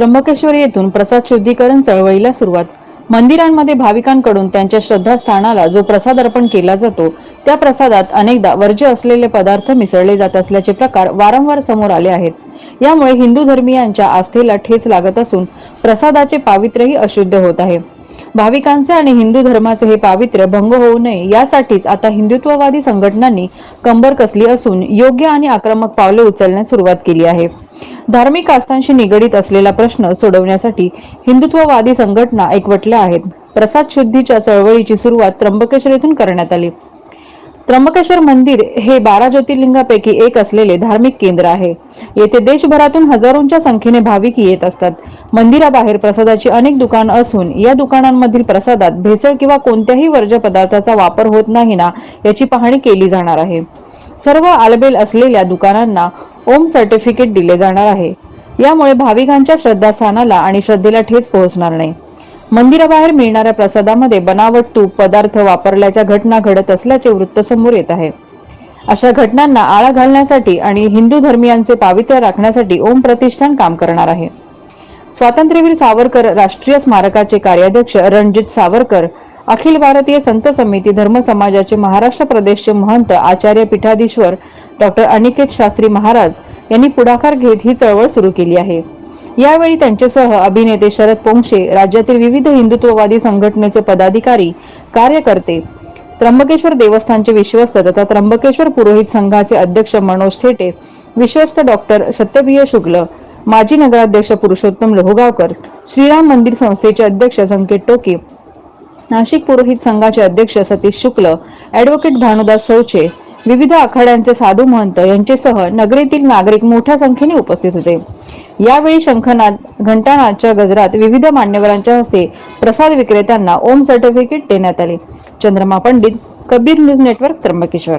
त्र्यंबकेश्वर येथून प्रसाद शुद्धीकरण चळवळीला सुरुवात. मंदिरांमध्ये भाविकांकडून त्यांच्या श्रद्धास्थानाला जो प्रसाद अर्पण केला जातो त्या प्रसादात अनेकदा वर्ज्य असलेले पदार्थ मिसळले जात असल्याचे प्रकार वारंवार समोर आले आहेत. यामुळे हिंदू धर्मीयांच्या आस्थेला ठेच लागत असून प्रसादाचे पावित्र्यही अशुद्ध होत आहे. भाविकांचे आणि हिंदू धर्माचे हे पावित्र्य भंग होऊ नये यासाठीच आता हिंदुत्ववादी संघटनांनी कंबर कसली असून योग्य आणि आक्रमक पावले उचलण्यास सुरुवात केली आहे. धार्मिक आस्थांशी निगडीत असलेला प्रश्न सोडवण्यासाठी हिंदुत्ववादी संघटना एकवटल्या आहेत. प्रसाद शुद्धीच्या चळवळीची सुरुवात त्र्यंबकेश्वर येथून करण्यात आली. त्र्यंबकेश्वर मंदिर हे बारा ज्योतिर्लिंगापैकी एक असलेले धार्मिक केंद्र आहे. येथे देशभरातून हजारोंच्या संख्येने भाविक येत असतात. मंदिराबाहेर प्रसादाची अनेक दुकानं असून या दुकानांमधील प्रसादात भेसळ किंवा कोणत्याही वर्ज्य पदार्थाचा वापर होत नाही ना याची पाहणी केली जाणार आहे. सर्व आलबेल असलेल्या दुकानांना ओम सर्टिफिकेट दिले जाणार आहे. यामुळे भाविकांच्या श्रद्धास्थानाला आणि श्रद्धेला ठेच पोहोचणार नाही. मंदिराबाहेर मिळणाऱ्या प्रसादामध्ये बनावट तूप पदार्थ वापरल्याच्या घटना घडत असल्याचे वृत्त समोर येत आहे. अशा घटनांना आळा घालण्यासाठी आणि हिंदू धर्मियांचे पावित्र्य राखण्यासाठी ओम प्रतिष्ठान काम करणार आहे. स्वातंत्र्यवीर सावरकर राष्ट्रीय स्मारकाचे कार्याध्यक्ष रणजित सावरकर अखिल भारतीय संत समिती धर्म समाजाचे महाराष्ट्र प्रदेशचे महंत आचार्य पीठाधीश्वर डॉक्टर अनिकेत शास्त्री महाराज यांनी पुढाकार घेत ही चळवळ सुरू केली आहे. यावेळी त्यांच्यासह अभिनेते शरद पोंक्षे राज्यातील विविध हिंदुत्ववादी संघटनेचे पदाधिकारी कार्यकर्ते त्र्यंबकेश्वर देवस्थानचे विश्वस्त तथा त्र्यंबकेश्वर पुरोहित संघाचे अध्यक्ष मनोज थेटे विश्वस्त डॉक्टर सत्यप्रिय शुक्ल माजी नगराध्यक्ष पुरुषोत्तम लोहगावकर श्रीराम मंदिर संस्थेचे अध्यक्ष संकेत टोके नाशिक पुरोहित संघाचे अध्यक्ष सतीश शुक्ल ॲडव्होकेट भानुदास सौचे विविध आखाड्यांचे साधू महंत यांचेसह नगरीतील नागरिक मोठ्या संख्येने उपस्थित होते. यावेळी शंखनाद घंटानादच्या गजरात विविध मान्यवरांच्या हस्ते प्रसाद विक्रेत्यांना ओम सर्टिफिकेट देण्यात आले. Chandrama Pandit Kabir news network Trimbakeshwar.